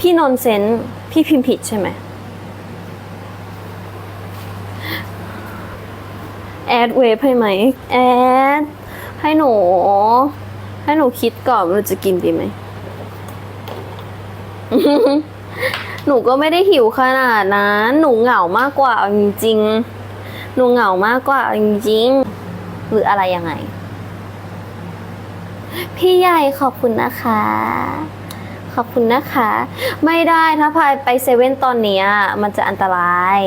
พี่นนเซนพี่พิมพ์ผิดใช่ไหมแอดเวฟให้ไหมแอดให้หนู ให้หนูคิดก่อนว่าจะกินดีไหม หนูก็ไม่ได้หิวขนาดนั้น หนูเหงามากกว่าจริงๆหนูเหงามากกว่าจริงๆหรืออะไรยังไง พี่ใหญ่ขอบคุณนะคะ อบคุณนะคะ ไม่ได้ถ้าพายไปเซเว่นตอนนี้มันจะอันตราย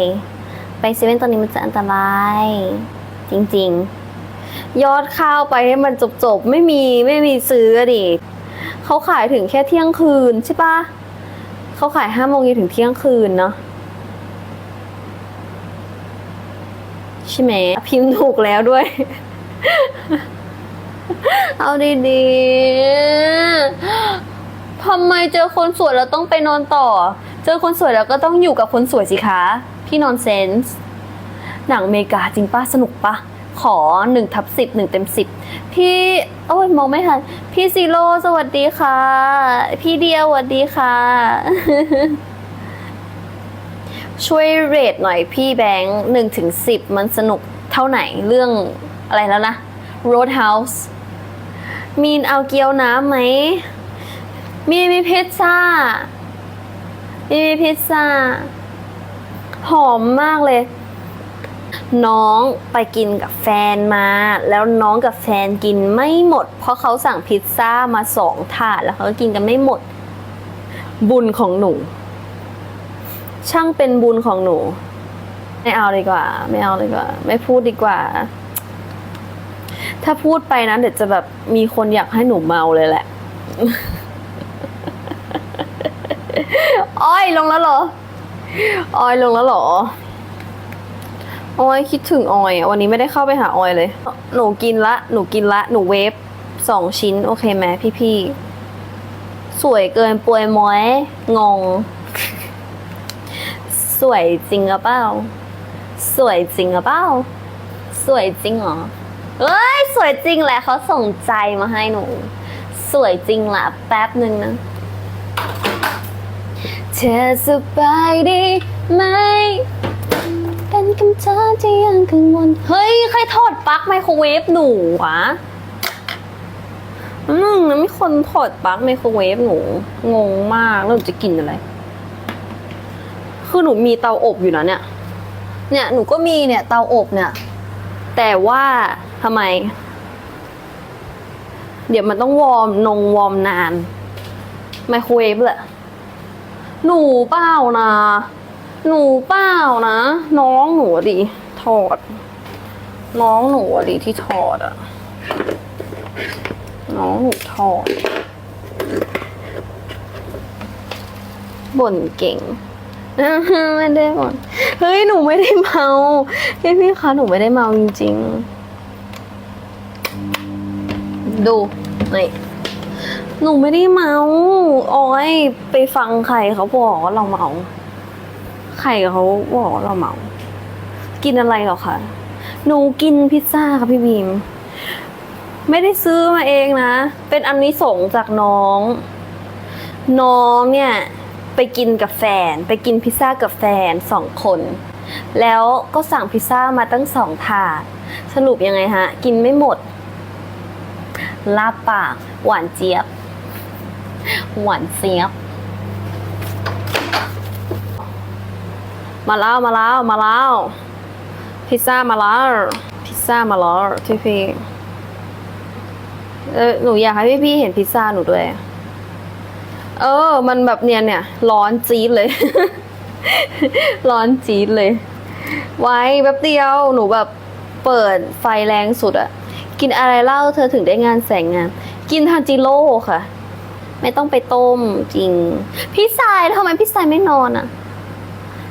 ไปเซเว่นตอนนี้มันจะอันตราย จริงๆ ยอดข้าวไปให้มันจบๆ ไม่มีไม่มีซื้อดิเขาขายถึงแค่เที่ยงคืนใช่ปะเขาขายห้าโมงเย็นถึงเที่ยงคืนเนาะใช่ไหมพิมพ์ถูกแล้วด้วย เอาดีๆ ทำไมเจอคนสวยแล้วต้องไปนอนต่อ เจอคนสวยแล้วก็ต้องอยู่กับคนสวยสิคะ พี่นอนเซนส์ หนังอเมริกาจริงป้าสนุกปะ ขอหนึ่งทับสิบหนึ่งเต็มสิบพี่โอ้ยมองไม่ทัน พี่ซีโร่สวัสดีค่ะ พี่เดียสวัสดีค่ะ ช่วยเรทหน่อยพี่แบงค์หนึ่งถึงสิบมันสนุกเท่าไหนเรื่องอะไรแล้วนะ Roadhouse มีนเอาเกี๊ยวน้ำไหม มีมีพิซซ่า มีมีพิซซ่า หอมมากเลย น้องไปกินกับแฟนมา แล้วน้องกับแฟนกินไม่หมด เพราะเขาสั่งพิซซ่ามาสองถาดแล้วเขาก็กินกันไม่หมด บุญของหนู ช่างเป็นบุญของหนู ไม่เอาดีกว่า ไม่เอาดีกว่า ไม่พูดดีกว่า ถ้าพูดไปนะเดี๋ยวจะแบบมีคนอยากให้หนูเมาเลยแหละ ออยลงแล้วเหรอ ออยลงแล้วเหรอ ออยคิดถึงออยอะวันนี้ไม่ได้เข้าไปหาออยเลย หนูกินละ หนูกินละ หนูเวฟสองชิ้น โอเคไหมพี่ๆสวยเกินป่วยม้อย งง สวยจริงหรือเปล่า สวยจริงหรือเปล่า สวยจริงเหรอเอ้ย สวยจริงแหละเขาส่งใจมาให้หนู สวยจริงละแป๊บหนึ่งนะ เธอสบายดีไหม เป็นคำถามที่ยังกังวล เฮ้ย ใครทอดปลั๊กไมโครเวฟหนูวะมแล้วมีคนถอดปลั๊กไมโครเวฟหนู งงมาก แล้วหนูจะกินอะไร คือหนูมีเตาอบอยู่นะเนี่ย เนี่ยหนูก็มีเนี่ย เตาอบเนี่ย แต่ว่าทำไม เดี๋ยวมันต้องวอร์มนงวอร์มนานไมโครเวฟแหละ หนูเปล่านะ หนูเปล่านะ น้องหนูดิถอด น้องหนูดิที่ถอดอะน้องหนูถอดบ่นเก่งไม่ได้บ่นเฮ้ยหนูไม่ได้เมาพี่พี่คะหนูไม่ได้เมาจริงๆ ดูนี่ หนูไม่ได้เมาออยไปฟังใครเขาบอกว่าเราเมาใครเขาบอกว่าเราเมา กินอะไรหรอคะหนูกินพิซซ่าค่ะพี่บีม ไม่ได้ซื้อมาเองนะ เป็นอันนี้ส่งจากน้อง น้องเนี่ย ไปกินกับแฟน ไปกินพิซซ่ากับแฟนสองคน แล้วก็สั่งพิซซ่ามาตั้งสองถาด สรุปยังไงฮะ กินไม่หมดลาบปากหวานเจี๊ยบ หวานเจี๊ยบ มาแล้วมาแล้วมาแล้วพิซซ่ามาแล้วพิซซ่ามาแล้วที่พี่เออหนูอยากให้พี่พี่เห็นพิซซ่าหนูด้วย เออ มันแบบเนียนเนี่ยร้อนจี๊ดเลย ร้อนจี๊ดเลย ไว้แป๊บเดียวหนูแบบเปิดไฟแรงสุดอะกินอะไรเล่าเธอถึงได้งานแสงงานกินทานจิโร่ค่ะ ไม่ต้องไปต้มจริง พี่สายทำไมพี่สายไม่นอนอะ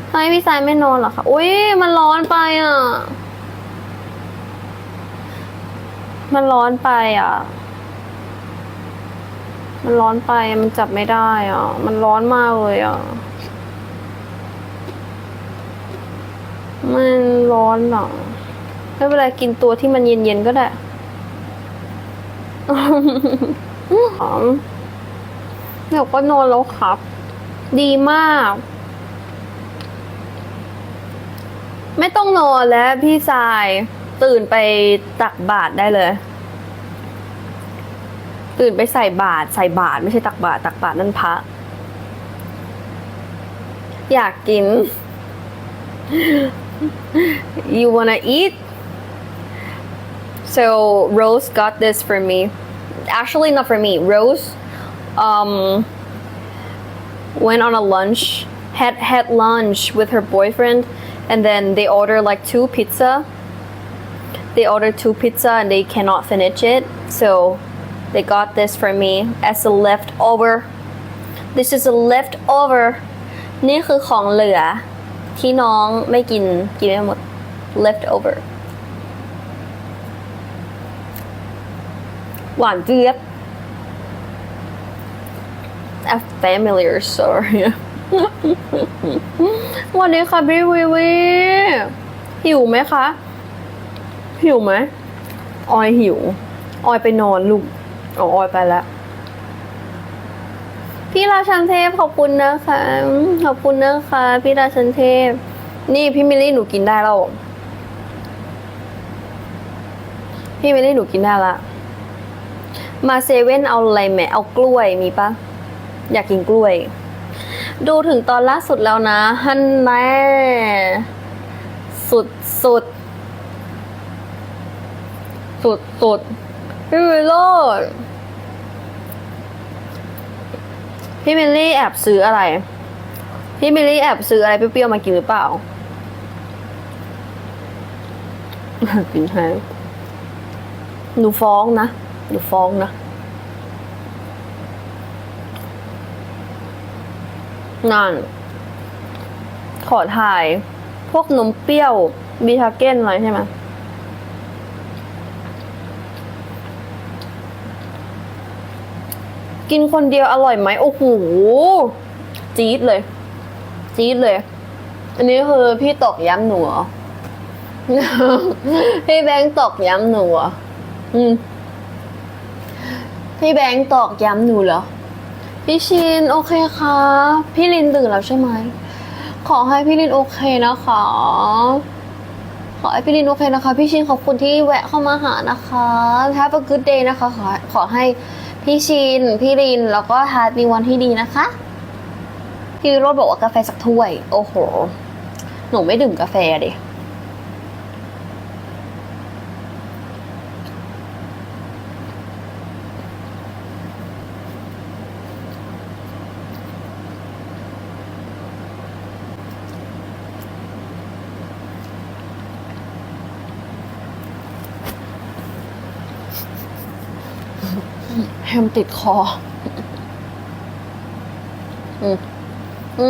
ทำไมพี่สายไม่นอนหรอคะอุ้ยมันร้อนไปอะมันร้อนไปอะมันร้อนไปมันจับไม่ได้อะมันร้อนมากเลยอะมันร้อนอะไม่เป็นไรกินตัวที่มันเย็นๆก็ได้หอม เดี๋ยวก็นอนแล้วครับ ดีมาก ไม่ต้องนอนแล้วพี่สาย ตื่นไปตักบาตรได้เลย ตื่นไปใส่บาตรใส่บาตรไม่ใช่ตักบาตรตักบาตรนั่นพระ อยากกิน you wanna eat so Rose got this for me actually not for me Rose um went on a lunch had had lunch with her boyfriend and then they order like two pizza they ordered two pizza and they cannot finish it so they got this for me as a leftover this is a leftover นี่คือของเหลือ ที่น้องไม่กิน กินไม่หมด leftover หวานเจี๊ยบ a familiar story วันนี้ค่ะพี่วิวีหิวไหมคะ หิวไหม ออยหิว ออยไปนอนลูกอ๋อออยไปแล้ว พี่ราชันเทพขอบคุณนะคะ ขอบคุณนะคะ พี่ราชันเทพ นี่พี่มิลลี่หนูกินได้แล้ว พี่มิลลี่หนูกินได้ละ มาเซเว่นเอาอะไรไหมเอากล้วยมีปะ อยากกินกล้วย ดูถึงตอนล่าสุดแล้วนะฮันแม่สุดสุด สุดสุดพี่วิโรจน์พี่มิลลี่แอบซื้ออะไร พี่มิลลี่แอบซื้ออะไรเปรี้ยวๆมากินหรือเปล่า กินให้หนูฟ้องนะ หนูฟ้องนะ นั่น ขอถ่าย พวกนมเปรี้ยวบีทาเก้นอะไรใช่ไหมกินคนเดียวอร่อยไหมโอ้โหจี๊ดเลย จี๊ดเลย อันนี้คือพี่ตอกย้ำหนูพี่แบงค์ตอกย้ำหนูอืมพี่แบงค์ตอกย้ำหนูเหรอ พี่ชินโอเคค่ะพี่ลินตื่นแล้วใช่ไหมขอให้พี่ลินโอเคนะคะ ขอให้พี่ลินโอเคนะคะ พี่ชินขอบคุณที่แวะเข้ามาหานะคะ Have a good day นะคะ ขอขอให้พี่ชิน พี่ลิน แล้วก็ฮาร์ดมีวันที่ดีนะคะ พี่โรจน์บอกว่ากาแฟสักถ้วย โอ้โห หนูไม่ดื่มกาแฟเดิ แฮมติดคอ อืมอื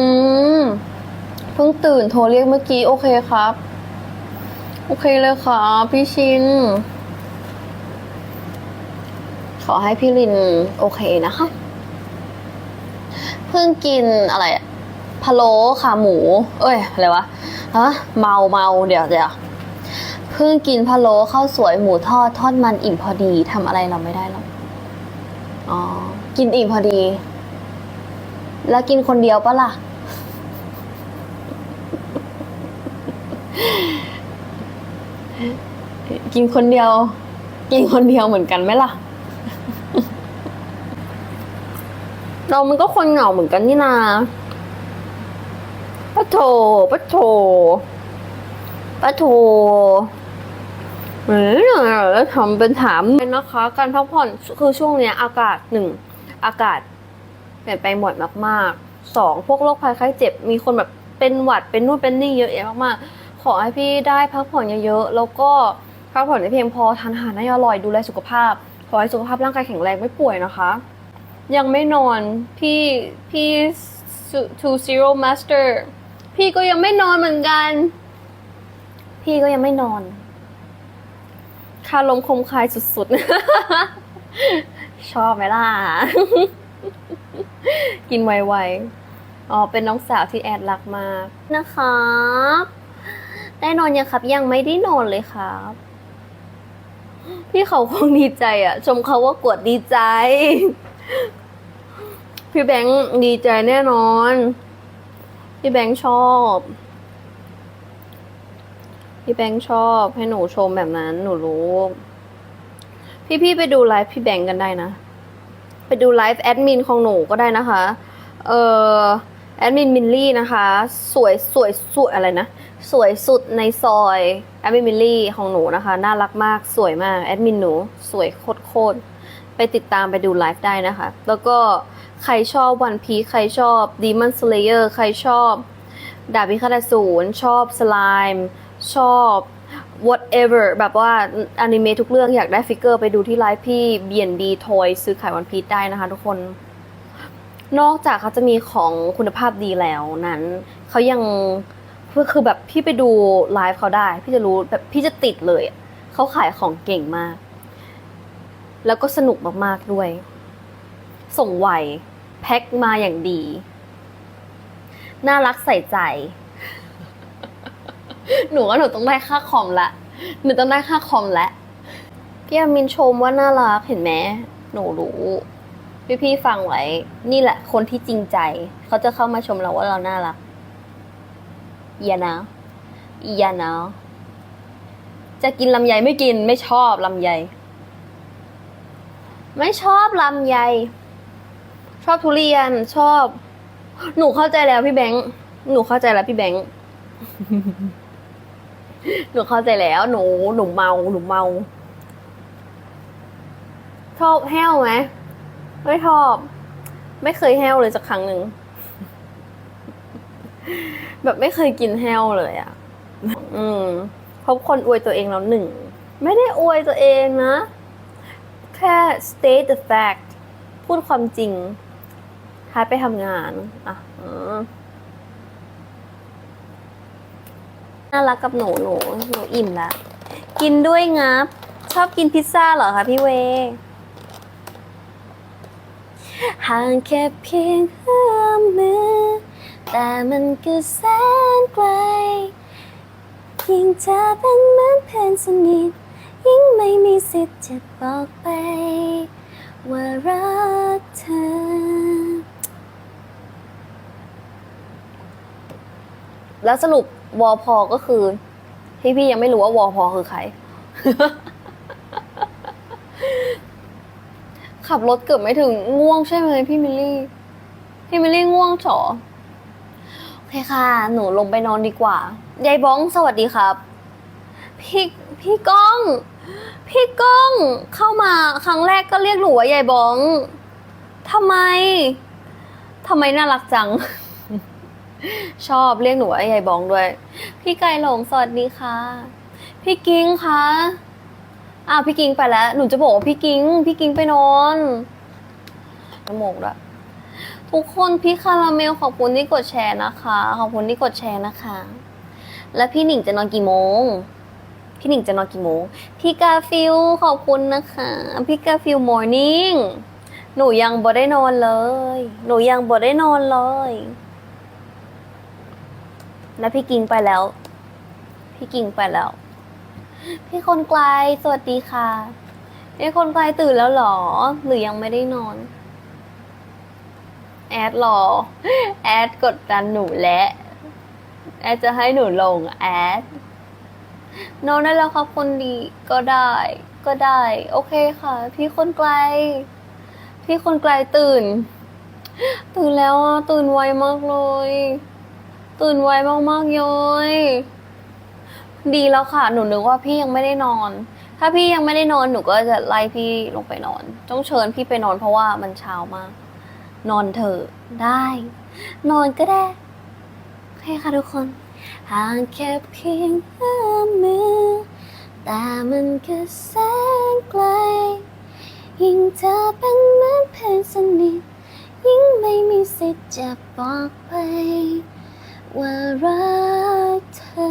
มเพิ่งตื่นโทรเรียกเมื่อกี้ โอเคครับ โอเคเลยครับพี่ชิน ขอให้พี่ลิน โอเคนะคะ เพิ่งกินอะไรอะพะโล้ขาหมู เอ้ย อะไรวะฮะเมาเมาเดี๋ยวเดี๋ยวเพิ่งกินพะโล้ข้าวสวยหมูทอด ทอดมันอิ่มพอดีทำอะไรเราไม่ได้หรอก อ๋อ กินอิ่มพอดี แล้วกินคนเดียวปะล่ะ กินคนเดียว กินคนเดียวเหมือนกันไหมล่ะ เรามันก็คนเหงาเหมือนกันนี่นาปะโถปะโถปะโถ เออแล้วทำเป็นถามนะคะ การพักผ่อนคือช่วงเนี้ยอากาศหนึ่งอากาศเปลี่ยนแปลงบ่อยมากๆสองพวกโรคภัยไข้เจ็บ มีคนแบบเป็นหวัดเป็นนู่นเป็นนี่เยอะแยะมากๆขอให้พี่ได้พักผ่อนเยอะๆแล้วก็พักผ่อนให้เพียงพอทานอาหารให้อร่อยดูแลสุขภาพ ขอให้สุขภาพร่างกายแข็งแรงไม่ป่วยนะคะ ยังไม่นอนพี่พี่ two zero master พี่ก็ยังไม่นอนเหมือนกัน พี่ก็ยังไม่นอนาลมคมคายสุดๆ ชอบไหมล่ะ กินไวๆ อ๋อ เป็นน้องสาวที่แอดรักมากนะครับได้นอนยังครับยังไม่ได้นอนเลยครับ พี่เขาคงดีใจอะชมเขาว่ากวดดีใจ พี่แบงค์ดีใจแน่นอน พี่แบงค์ชอบ พี่แบงค์ชอบให้หนูชมแบบนั้นหนูรู้ พี่ๆไปดูไลฟ์พี่แบงค์กันได้นะ ไปดูไลฟ์แอดมินของหนูก็ได้นะคะ เออแอดมินมินลี่นะคะ สวยสวยสวยอะไรนะ สวยสุดในซอยแอดมินมินลี่ของหนูนะคะ น่ารักมากสวยมากแอดมินหนูสวยโคตรไปติดตามไปดูไลฟ์ได้นะคะ แล้วก็ใครชอบวันพีใครชอบ Demon Slayer ใครชอบดาบพิฆาตอสูรชอบสไลม์ ชอบ whatever แบบว่าอนิเมะทุกเรื่องอยากได้ฟิกเกอร์ไปดูที่ไลฟ์พี่ B&B Toy ซื้อขายวันพีชได้นะคะทุกคน นอกจากเขาจะมีของคุณภาพดีแล้วนั้น เขายังคือคือแบบพี่ไปดูไลฟ์เขาได้ พี่จะรู้แบบพี่จะติดเลย เขาขายของเก่งมาก แล้วก็สนุกมากๆด้วย ส่งไวแพ็คมาอย่างดี น่ารักใส่ใจ หนูว่าหนูต้องได้ค่าคอมละ หนูต้องได้ค่าคอมละ พี่อามินชมว่าน่ารักเห็นไหมหนูรู้พี่พี่ๆฟังไว้ นี่แหละ คนที่จริงใจ เขาจะเข้ามาชมเราว่าเราน่ารักอย่านะอย่านะจะกินลำไยไม่กินไม่ชอบลำไย ไม่ชอบลำไย ชอบทุเรียนชอบ หนูเข้าใจแล้วพี่แบงค์หนูเข้าใจแล้วพี่แบงค์ หนูเข้าใจแล้ว หนูหนูเมาหนูเมา ชอบแห้วไหมไม่ชอบ ไม่เคยแห้วเลยสักครั้งหนึ่งแบบไม่เคยกินแห้วเลยอะ่ะ อืมพราะคนอวยตัวเองแล้วหนึ่ง ไม่ได้อวยตัวเองนะ แค่ state the fact พูดความจริงท้ายไปทำงาน อะอืม น่ารักกับหนูหนูหนูอิ่มละกินด้วยงับ ชอบกินพิซซ่าเหรอคะพี่เวห่างแค่เพียงเอื้อมมือ แต่มันก็แสนไกล ยิ่งเธอเป็นเหมือนเพื่อนสนิท ยิ่งไม่มีสิทธิ์จะบอกไป ว่ารักเธอ แล้วสรุป วอพอก็คือพี่พี่ยังไม่รู้ว่าวอพอคือใคร ขับรถเกือบไม่ถึงง่วงใช่ไหมพี่มิลลี่ พี่มิลลี่ง่วงเฉอโอเคค่ะ หนูลงไปนอนดีกว่ายายบ้องสวัสดีครับ พี่พี่ก้อง พี่ก้องเข้ามาครั้งแรกก็เรียกหนูว่ายายบ้องทำไมทำไมน่ารักจัง ชอบเรียกหนูว่ายายบ้องด้วย พี่ไก่หลงสวัสดีค่ะ พี่กิ้งคะอ้าวพี่กิ้งไปแล้ว หนูจะบอกว่าพี่กิ้ง พี่กิ้งไปนอนน้ำโมกด้วยทุกคนพี่คาราเมลขอบคุณที่กดแชร์นะคะ ขอบคุณที่กดแชร์นะคะ แล้วพี่หนิงจะนอนกี่โมง พี่หนิงจะนอนกี่โมง พี่กาฟิลขอบคุณนะคะ พี่กาฟิลมอร์นิ่งหนูยังบ่ได้นอนเลย หนูยังบ่ได้นอนเลย แล้วพี่กิงไปแล้ว พี่กิงไปแล้ว พี่คนไกลสวัสดีค่ะพี่คนไกลตื่นแล้วหรอ หรือยังไม่ได้นอน แอดรอ แอดกดดันหนูและแอดจะให้หนูลงแอดนอนได้แล้วครับคนดีก็ได้ ก็ได้ โอเคค่ะ พี่คนไกล พี่คนไกลตื่น ตื่นแล้วอะตื่นไวมากเลย ตื่นไวมากๆเลยดีแล้วค่ะ หนูนึกว่าพี่ยังไม่ได้นอน ถ้าพี่ยังไม่ได้นอนหนูก็จะไล่พี่ลงไปนอน ต้องเชิญพี่ไปนอนเพราะว่ามันเช้ามาก นอนเถอะได้ นอนก็ได้โอเคค่ะทุกคนห่างแค่เพียงเอื้อมมือ แต่มันก็แสนไกล ยิ่งเธอเป็นเหมือนเพื่อนสนิทยิ่งไม่มีสิทธิ์จะบอกไป ว่ารักเธอ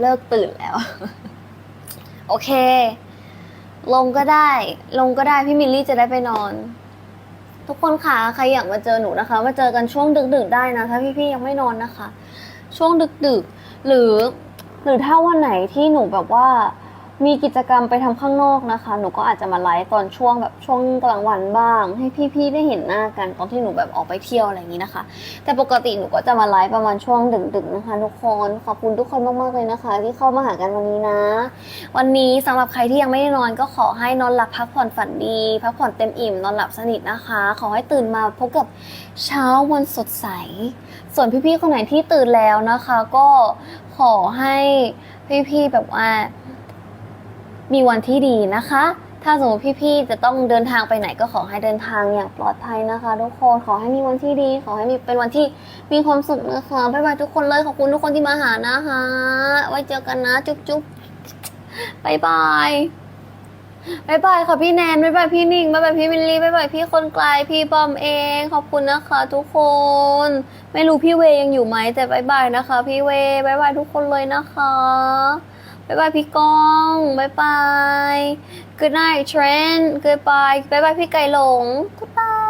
เลิกตื่นแล้ว โอเค ลงก็ได้ ลงก็ได้พี่มิลลี่จะได้ไปนอน ทุกคนค่ะใครอยากมาเจอหนูนะคะ มาเจอกันช่วงดึกๆได้นะถ้าพี่ๆยังไม่นอนนะคะ ช่วงดึกๆ หรือ หรือถ้าวันไหนที่หนูแบบว่า มีกิจกรรมไปทำข้างนอกนะคะ หนูก็อาจจะมาไลฟ์ตอนช่วงแบบช่วงกลางวันบ้าง ให้พี่ๆได้เห็นหน้ากันตอนที่หนูแบบออกไปเที่ยวอะไรอย่างนี้นะคะ แต่ปกติหนูก็จะมาไลฟ์ประมาณช่วงดึกๆนะคะ ทุกคนขอบคุณทุกคนมากๆเลยนะคะ ที่เข้ามาหากันวันนี้นะ วันนี้สำหรับใครที่ยังไม่ได้นอนก็ขอให้นอนหลับพักผ่อนฝันดีพักผ่อนเต็มอิ่มนอนหลับสนิทนะคะ ขอให้ตื่นมาพบกับเช้าวันสดใส ส่วนพี่ๆคนไหนที่ตื่นแล้วนะคะ ก็ขอให้พี่ๆแบบว่า มีวันที่ดีนะคะ ถ้าสมมติพี่ๆจะต้องเดินทางไปไหนก็ขอให้เดินทางอย่างปลอดภัยนะคะ ทุกคนขอให้มีวันที่ดี ขอให้มีเป็นวันที่มีความสุขนะคะบ๊ายบายทุกคนเลยขอบคุณทุกคนที่มาหานะคะ ไว้เจอกันนะจุ๊บจุ๊บบายบายบายบายค่ะพี่แนนบายบายพี่นิ่งบายบายพี่วินลี่บายบายพี่คนไกลพี่บอมเอง ขอบคุณนะคะ ทุกคน ไม่รู้พี่เวยังอยู่ไหมแต่บายบายนะคะ พี่เวบายบายทุกคนเลยนะคะ บายบายพี่ก้องบายบาย Good night Trent Goodbye บายบายพี่ไก่หลง Goodbye